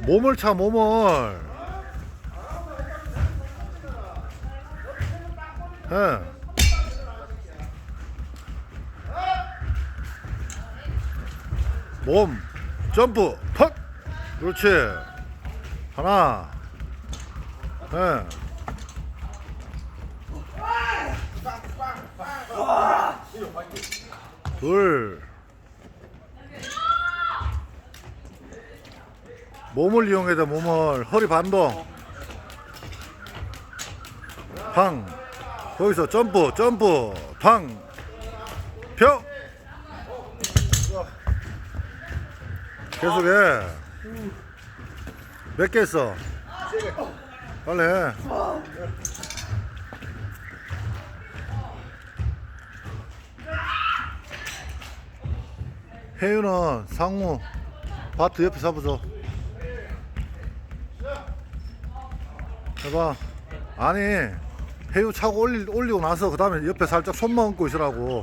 몸을 차 몸을. 예. 몸 점프 팍 그렇지. 하나. 예. 둘 몸을 이용해야 돼 몸을 허리 반동 팡. 거기서 점프 점프. 팡펴. 계속해. 몇개 했어? 빨리 해. 혜윤은 상우 바트 옆에 잡아줘 해봐. 아니 혜유 차고 올리, 올리고 나서 그 다음에 옆에 살짝 손만 얹고 있으라고.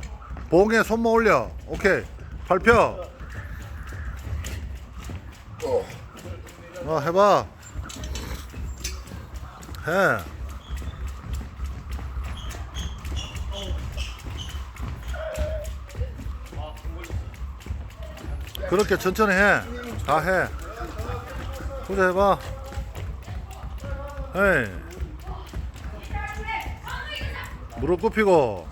봉에 손만 올려. 오케이. 발표. 어 해봐. 해. 그렇게 천천히 해. 다 해. 보자 해봐. 에이. 무릎 굽히고.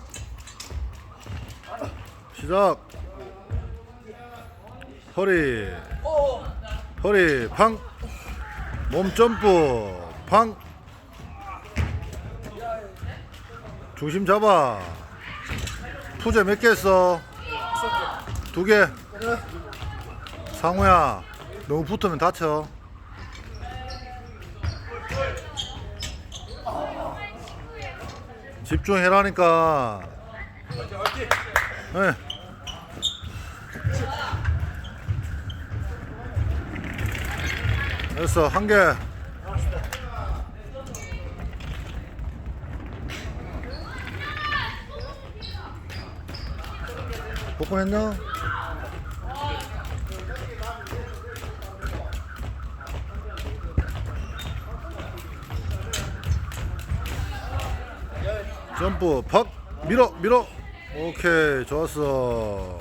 시작. 허리. 허리 팡. 몸 점프 팡. 중심 잡아. 푸제 몇 개 했어? 두 개. 상우야 너무 붙으면 다쳐 집중해라니까 네. 됐어 한 개 복권했냐? 점프 팍 밀어 밀어. 오케이 좋았어